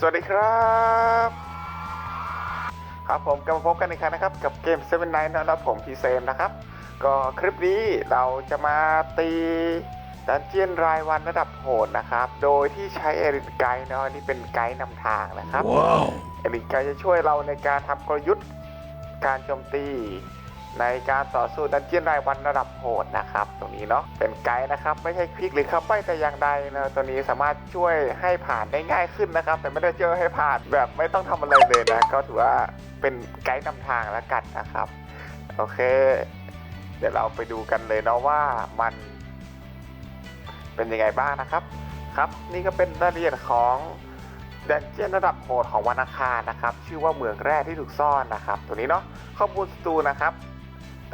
สวัสดีครับ ครับผมกลับมาพบกันอีกครั้งนะครับ กับเกม7 Night นะครับผมพีเซมนะครับ ก็คลิปนี้เราจะมาตีดันเจียนรายวันระดับโหดนะครับ โดยที่ใช้เอรินไกด์เนาะอันนี่เป็นไกด์นำทางนะครับ Wow. เอรินไกด์จะช่วยเราในการทำกลยุทธ์การโจมตี ในการต่อสู้ดันเจียนรายวันระดับโหดนะครับ ตรงนี้เนาะเป็นไกด์นะครับ ไม่ใช่คลิกหรือคำใบ้แต่อย่างใดนะตัวนี้สามารถช่วยให้ผ่านได้ง่ายขึ้นนะครับ แต่ไม่ได้ช่วยให้ผ่านแบบไม่ต้องทำอะไรเลยนะก็ถือว่าเป็นไกด์นำทางแล้วกันนะครับโอเค เดี๋ยวเราไปดูกันเลยเนาะว่ามัน เป็นยังไงบ้างนะครับ ครับ นี่ก็เป็นรายละเอียดของดันเจียนระดับโหดของวันอังคารนะครับ ชื่อว่าเมืองแร่ที่ถูกซ่อนนะครับ ตัวนี้เนาะข้อมูลสตูนะครับ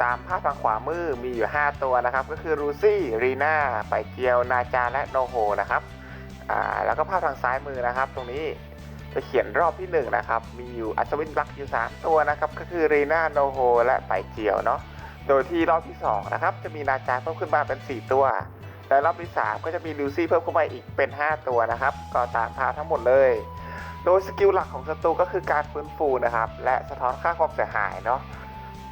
ตามภาพทางขวามือมีอยู่ 5 ตัวนะครับ ก็คือรูซี่รีน่าไปเกียว นาจาและโนโฮนะครับอ่าแล้วก็ภาพทางซ้ายมือนะครับ ตรงนี้จะเขียนรอบที่ 1 นะครับ มีอยู่อัศวินบลักอยู่ 3 ตัวนะครับ ก็คือรีน่าโนโฮและไปเกียวเนาะโดยที่รอบที่ 2 นะครับ จะมีนาจาเพิ่มขึ้นมาเป็น 4 ตัว และรอบที่ 3 ก็จะมีลูซี่เพิ่มเข้ามาอีกเป็น 5 ตัวนะครับ ก็ตามภาพทั้งหมดเลย โดยสกิลหลักของศัตรูก็คือการฟื้นฟูนะครับ และสะท้อนค่าความเสียหายเนาะ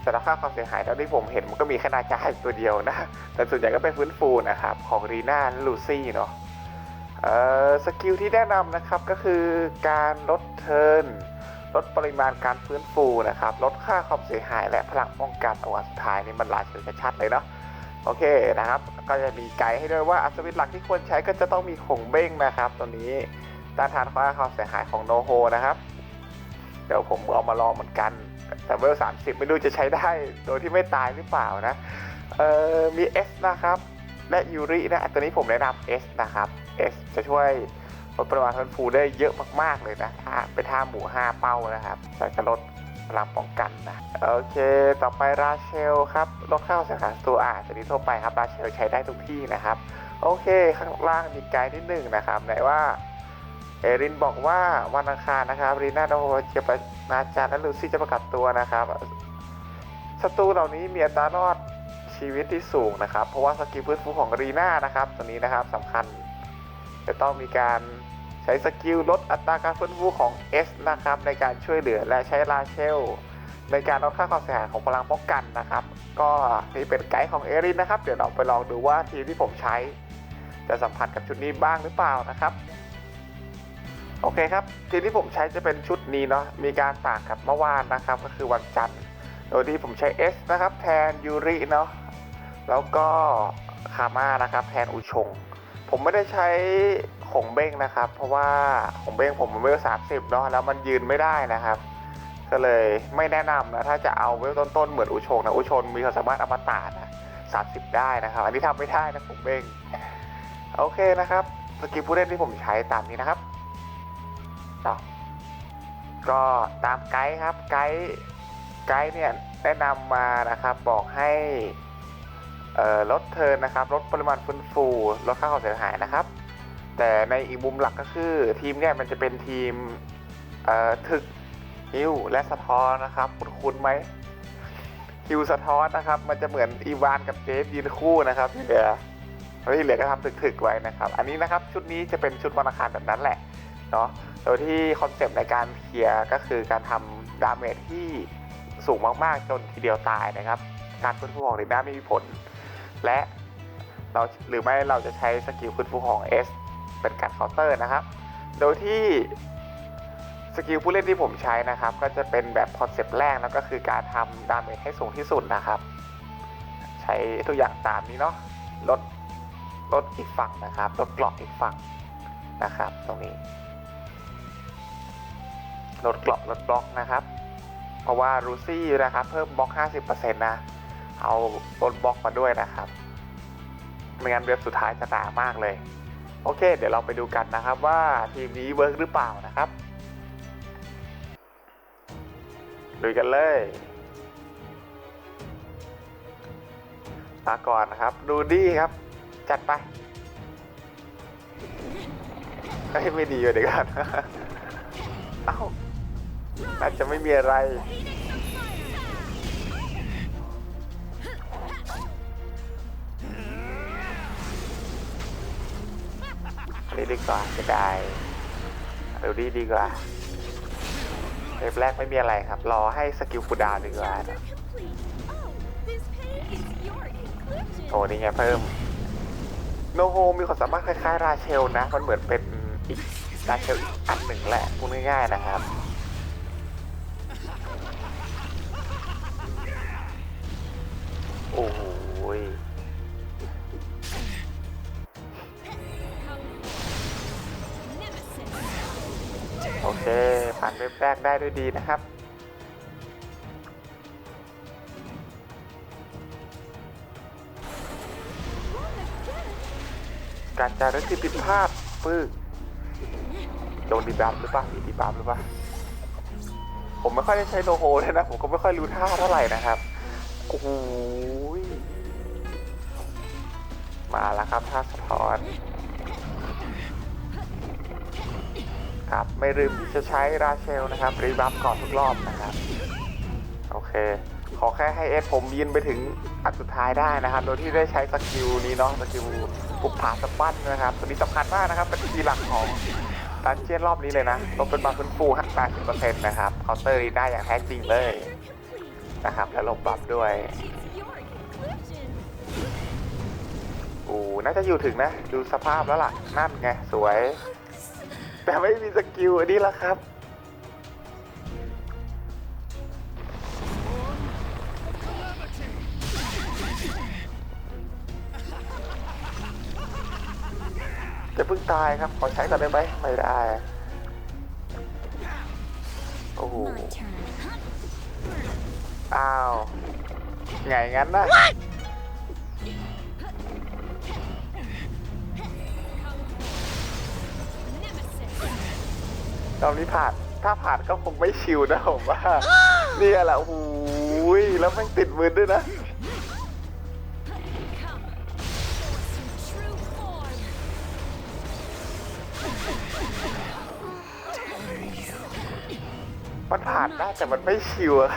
สะท้อนค่าความเสียหายเท่าที่ผมเห็นมันก็มีแค่นาจาอีกตัวเดียวนะ แต่ส่วนใหญ่ก็เป็นฟื้นฟูนะครับ ของรีน่าลูซี่เนาะเอ่อสกิลที่แนะนำนะครับก็คือการลดเทิร์นลดปริมาณการฟื้นฟูนะครับ ลดค่าความเสียหายและพลังป้องกันเอาอันสุดท้ายนี่มันลายเฉยชัดเลยเนาะโอเคนะครับ ก็จะมีไกด์ให้ด้วยว่าอัศวินหลักที่ควรใช้ก็จะต้องมีขงเบ้งนะครับ ตัวนี้ต้านทานความเสียหายของโนโฮนะครับ เดี๋ยวผมเอามาลองเหมือนกัน แต่เวลสามสิบไม่รู้จะใช้ได้โดยที่ไม่ตายหรือเปล่านะเออมี S นะครับ และยูรินะตัวนี้ผมแนะนำ S นะครับ S จะช่วยลดปริมาณฟื้นฟูได้เยอะมาก ๆ เลยนะถ้าเป็นท่าหมู5เป้านะครับจะลดพลังป้องกันนะ โอเค ต่อไปราเชลครับลดค่าวามเสียหาตัวอ่าตัวนี้ทั่วไปครับ ราเชลใช้ได้ทุกที่นะครับ โอเค ข้างล่างมีไกด์นิดหนึ่งนะครับไหนว่า เอรินบอกว่าวันอังคารนะครับรีนาโดโฮจะประนาจารย์และลูซี่จะประกาศตัวนะครับศัตรูเหล่านี้มีอัตรารอดชีวิตที่สูงนะครับ เพราะว่าสกิลฟื้นฟูของรีนานะครับตัวนี้นะครับสำคัญ จะต้องมีการใช้สกิลลดอัตราการฟื้นฟูของ S นะครับ ในการช่วยเหลือและใช้ลาเชล ในการลดค่าความเสียหายของพลังป้องกันนะครับ ก็นี่เป็นไกด์ของเอรินนะครับ เดี๋ยวเราไปลองดูว่าทีมที่ผมใช้ จะสัมผัสกับชุดนี้บ้างหรือเปล่านะครับ โอเคครับทีมที่ผมใช้จะเป็นชุดนี้เนาะมีการต่างกับเมื่อวานนะครับ ก็คือวันจันทร์โดยที่ผมใช้ S นะครับแทนยูริเนาะแล้วก็คาม่านะครับแทนอุชง ผมไม่ได้ใช้ของเบ้งนะครับ เพราะว่าของเบ้งผมมันเวลสามสิบเนาะแล้วมันยืนไม่ได้นะครับ ก็เลยไม่แนะนำนะถ้าจะเอาเวลต้นๆเหมือนอุชงนะอุชงมีความสามารถอมตะนะสามสิบได้นะครับ อันนี้ทำไม่ได้นะขงเบ้งโอเคนะครับสกิลผู้เล่นที่ผมใช้ตามนี้นะครับ ต่อก็ตามไกด์ครับไกด์ไกด์เนี่ยแนะนำมานะครับบอกให้ลดเทินนะครับลดปริมาณฟื้นฟูลดค่าความเสียหายนะครับ แต่ในอีกมุมหลักก็คือทีมเนี่ยมันจะเป็นทีมถึกฮิวและสะท้อนนะครับ คุณคุณไหมฮิวสะท้อนนะครับ มันจะเหมือนอีวานกับเจฟยืนคู่นะครับที่เหลือที่เหลือก็ทำถึกๆไว้นะครับ อันนี้นะครับชุดนี้จะเป็นชุดวันอังคารแบบนั้นแหละเนาะ โดยที่คอนเซปต์ในการเคลียร์ก็คือการทำดาเมจที่สูงมากๆ จนทีเดียวตายนะครับ การฟื้นฟูของเรน่าไม่มีผล และเราหรือไม่เราจะใช้สกิลฟื้นฟูของ S เป็นการเคาน์เตอร์นะครับ โดยที่สกิลผู้เล่นที่ผมใช้นะครับ ก็จะเป็นแบบคอนเซปต์แรกแล้วก็คือการทำดาเมจให้สูงที่สุดนะครับ ใช้ตัวอย่างตามนี้เนาะลดลดอีกฝั่งนะครับลดกรอบอีกฝั่งนะครับ ตรงนี้ ลดกราะลดบล็อกนะครับ เพราะว่ารูซี่นะครับเพิ่มบล็อก 50%นะเอาลดบล็อกมาด้วยนะครับไม่งั้นเว็บสุดท้ายจะหนามากเลย โอเค เดี๋ยวเราไปดูกันนะครับว่าทีมนี้เวิร์กหรือเปล่านะครับดูกันเลยมาก่อนนะครับ ดูดีครับ จัดไปเอ้ยไม่ดีอยู่เดี๋ยวก่อนเอ้า อาจจะไม่มีอะไร นี่ดีกว่าจะได้เดี๋ยวดีดีกว่าเวฟแรกไม่มีอะไรครับ รอให้สกิลคูดาวดีกว่านะโอ้นี่ไงเพิ่ม โนโฮมีความสามารถคล้ายๆ ราเชลนะ มันเหมือนเป็นอีกราเชลอีกอันหนึ่งแหละพูดง่ายๆนะครับ โอ้ยโอเค ผ่านเว็บแรกได้ด้วยดีนะครับ การจารึกที่ผิดพลาดปึ้งโดนดีบัฟหรือเปล่ามีดีบัฟหรือเปล่าผมไม่ค่อยได้ใช้โนโฮเลยนะ ผมก็ไม่ค่อยรู้ท่าเท่าไหร่นะครับ โอ้โหมาแล้วครับท่าสะท้อน ครับไม่ลืมที่จะใช้ราเชลนะครับ รีบัฟก่อนทุกรอบนะครับ โอเค ขอแค่ให้เอสผมยินไปถึงอันสุดท้ายได้นะครับ โดยที่ได้ใช้สกิลนี้เนาะสกิลปุกผาสปันนะครับตัวนี้สำคัญมากนะครับ เป็นคีย์หลักของดันเจียนรอบนี้เลยนะลดเป็นบาฟื้นฟู80%นต์นะครับเคาน์เตอร์รีได้อย่างแท้จริงเลย นะครับ และลบบัฟด้วยโอ้น่าจะอยู่ถึงนะ ดูสภาพแล้วล่ะ นั่นไง สวย แต่ไม่มีสกิลอันนี้ละครับ จะเพิ่งตายครับ ขอใช้ก่อนได้ไหมไม่ได้ โอ้โห อ้าวไงงั้นนะ Nemesis. รอบนี้ผ่านถ้าผ่านก็คงไม่ชิวนะผมว่าเนี่ยแหละโอ้โหยแล้วแม่งติดมือด้วยนะ Come. Force your true form. มันผ่านได้แต่มันไม่ชิวอะ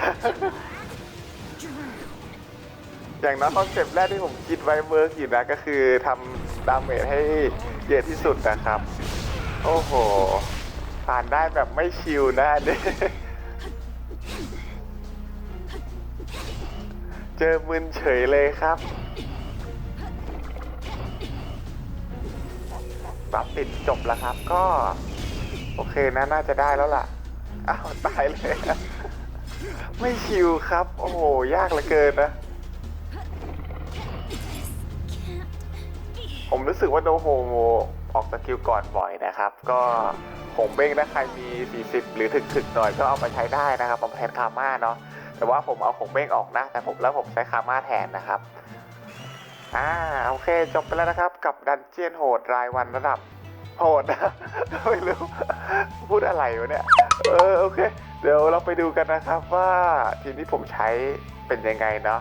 อย่างน้อยคอนเซปต์แรกที่ผมคิดไว้เวิร์กอยู่นะก็คือทำดาเมจให้เยอะที่สุดนะครับ โอ้โห ผ่านได้แบบไม่ชิวนะอันนี้เจอมึนเฉยเลยครับปรับติดจบแล้วครับก็ โอเคนะน่าจะได้แล้วล่ะ อ้าว ตายเลย ไม่ชิวครับ โอ้โห ยากเหลือเกินนะ ผมรู้สึกว่าโดโฮโมออกสกิลก่อนบ่อยนะครับ ก็หงเบ้งถ้าใครมี 40 หรือถึกๆหน่อยก็เอามาใช้ได้นะครับผมแทนคาม่าเนาะแต่ว่าผมเอาหงเบ้งออกนะ แต่ผมแล้วผมใช้คาม่าแทนนะครับอ่าโอเคจบไปแล้วนะครับ กับดันเจียนโหดรายวันระดับโหดนะไม่รู้พูดอะไรวะเนี่ยเออโอเค เดี๋ยวเราไปดูกันนะครับว่าทีมที่ผมใช้เป็นยังไงเนาะ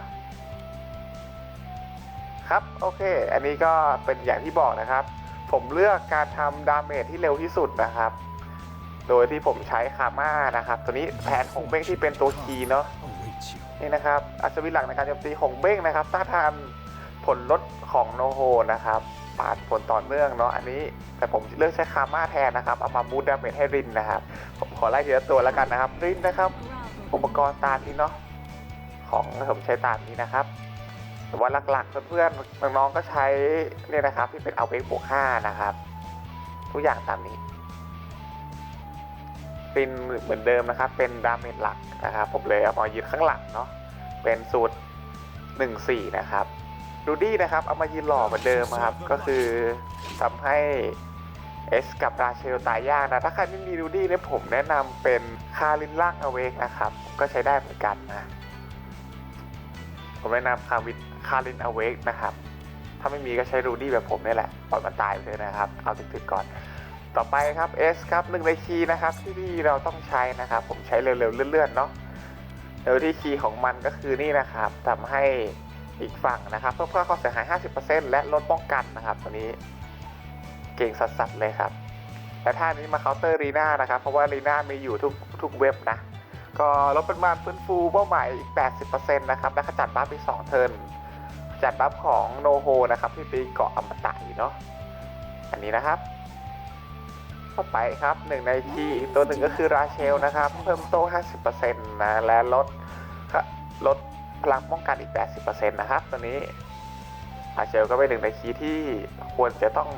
ครับโอเค อันนี้ก็เป็นอย่างที่บอกนะครับ ผมเลือกการทำดาเมจที่เร็วที่สุดนะครับ โดยที่ผมใช้คาม่านะครับ ตัวนี้แผนของเบ้งที่เป็นตัวคีเนาะนี่นะครับอัศวินหลักในการโจมตีของเบ้งนะครับต้านทานผลลดของโนโฮนะครับปาดผลต่อเนื่องเนาะอันนี้แต่ผมเลือกใช้คาม่าแทนนะครับเอามาบูดดาเมจให้รินนะครับ ผมขอไล่ทีละตัวแล้วกันนะครับรินนะครับ อุปกรณ์ตามนี้เนาะของผมใช้ตามนี้นะครับ แต่ว่าหลักๆเพื่อนๆน้องๆก็ใช้เนี่ยนะครับ ที่เป็นเอาเวกบวกห้านะครับ ทุกอย่างตามนี้เป็นเหมือนเดิมนะครับ เป็นดาเมจหลักนะครับ ผมเลยเอามายืนข้างหลังเนาะเป็นสูตรหนึ่งสี่นะครับดูดี้นะครับเอามายืนหล่อเหมือนเดิมครับ ก็คือทำให้เอสกับราเชลตายยากนะ ถ้าใครไม่มีดูดี้เนี่ยผมแนะนำเป็นคารินล่างอเวกนะครับ ก็ใช้ได้เหมือนกันนะ ผมแนะนำคาวิน คารินอเวกนะครับ ถ้าไม่มีก็ใช้รูดี้แบบผมนี่แหละ ปล่อยมันตายไปเลยนะครับ เอาถึกๆก่อน ต่อไปครับ S ครับหนึ่งในคีย์นะครับ ที่เราต้องใช้นะครับ ผมใช้เร็วๆเลื่อนๆเนาะโดยที่คีย์ของมันก็คือนี่นะครับทำให้อีกฝั่งนะครับเพิ่มค่าความเสียหาย 50%และลดป้องกันนะครับตัวนี้เก่งสัสๆเลยครับและท่านี้มาเคาน์เตอร์รีน่านะครับ เพราะว่ารีน่ามีอยู่ทุกทุกเว็บนะ ก็ลดปริมาณฟื้นฟูเป้าหมายอีก 80%นะครับ และขจัดบัฟไป2เทิร์น จัดบัฟของโนโฮนะครับที่ไปเกาะอมตะอยู่เนาะอันนี้นะครับต่อไปครับหนึ่งในคีย์อีกตัวหนึ่งก็คือราเชลนะครับ เพิ่มโต้ 50%นะและลดลดพลังป้องกันอีก 80%นะครับตัวนี้ราเชลก็เป็นหนึ่งในคีย์ที่ควรจะต้อง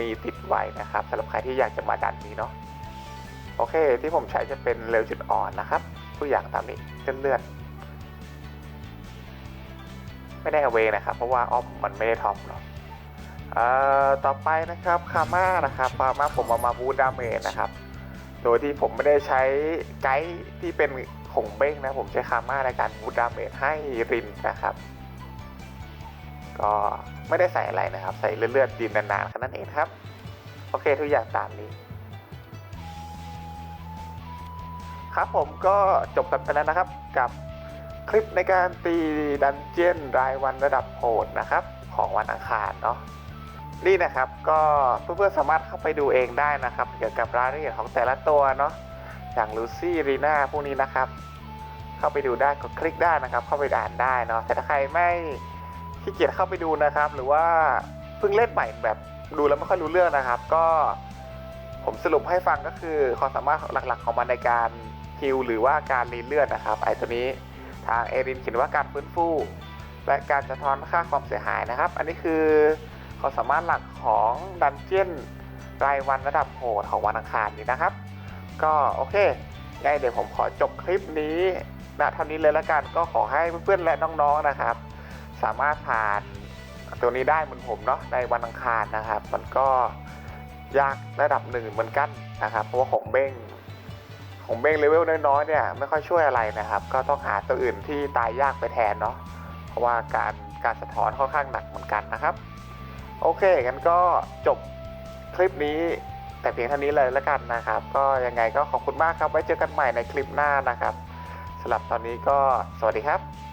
มีติดไว้นะครับสำหรับใครที่อยากจะมาดันนี้เนาะโอเคที่ผมใช้จะเป็นเร็วจุดอ่อนนะครับ ตัวอย่างตามนี้เลื่อนเลื่อน ไม่ได้เอเวนะครับ เพราะว่าออฟมันไม่ได้ท็อปเนาะเอ่อต่อไปนะครับคาม่านะครับคาม่าผมเอามาบูดดาเมจนะครับ โดยที่ผมไม่ได้ใช้ไกด์ที่เป็นหงเบ้งนะผมใช้คาม่าในการบูดดาเมจให้รินนะครับ ก็ไม่ได้ใส่อะไรนะครับ ใส่เลือดๆยืนนานๆแค่นั้นเองครับ โอเคทุกอย่างตามนี้ครับผมก็จบกันไปแล้วนะครับกับ คลิปในการตีดันเจียนรายวันระดับโหดนะครับ ของวันอังคารเนาะนี่นะครับก็เพื่อนๆสามารถเข้าไปดูเองได้นะครับ เกี่ยวกับรายละเอียดของแต่ละตัวเนาะอย่างลูซี่รีน่าพวกนี้นะครับ เข้าไปดูได้กดคลิกได้นะครับ เข้าไปอ่านได้เนาะแต่ถ้าใครไม่ขี้เกียจเข้าไปดูนะครับ หรือว่าเพิ่งเล่นใหม่แบบดูแล้วไม่ค่อยรู้เรื่องนะครับ ก็ผมสรุปให้ฟังก็คือความสามารถหลักๆของมันในการฮิลหรือว่าการรีเลือดนะครับไอตัวนี้ ทางเอรินเขียนว่าการฟื้นฟู และการสะท้อนค่าความเสียหายนะครับ อันนี้คือความสามารถหลักของดันเจียนรายวันระดับโหดของวันอังคารนี้นะครับ ก็โอเคงั้นเดี๋ยวผมขอจบคลิปนี้ณเท่านี้เลยละกันก็ขอให้เพื่อนๆและน้องๆนะครับ สามารถผ่านตัวนี้ได้เหมือนผมเนาะในวันอังคารนะครับ มันก็ยากระดับหนึ่งเหมือนกันนะครับ เพราะว่าของเบ้ง ของเบงเลเวลน้อยๆเนี่ยไม่ค่อยช่วยอะไรนะครับ ก็ต้องหาตัวอื่นที่ตายยากไปแทนเนาะเพราะว่าการการสะท้อนค่อนข้างหนักเหมือนกันนะครับ โอเคงั้นก็จบคลิปนี้แต่เพียงเท่านี้เลยแล้วกันนะครับ ก็ยังไงก็ขอบคุณมากครับไว้เจอกันใหม่ในคลิปหน้านะครับสำหรับตอนนี้ก็สวัสดีครับ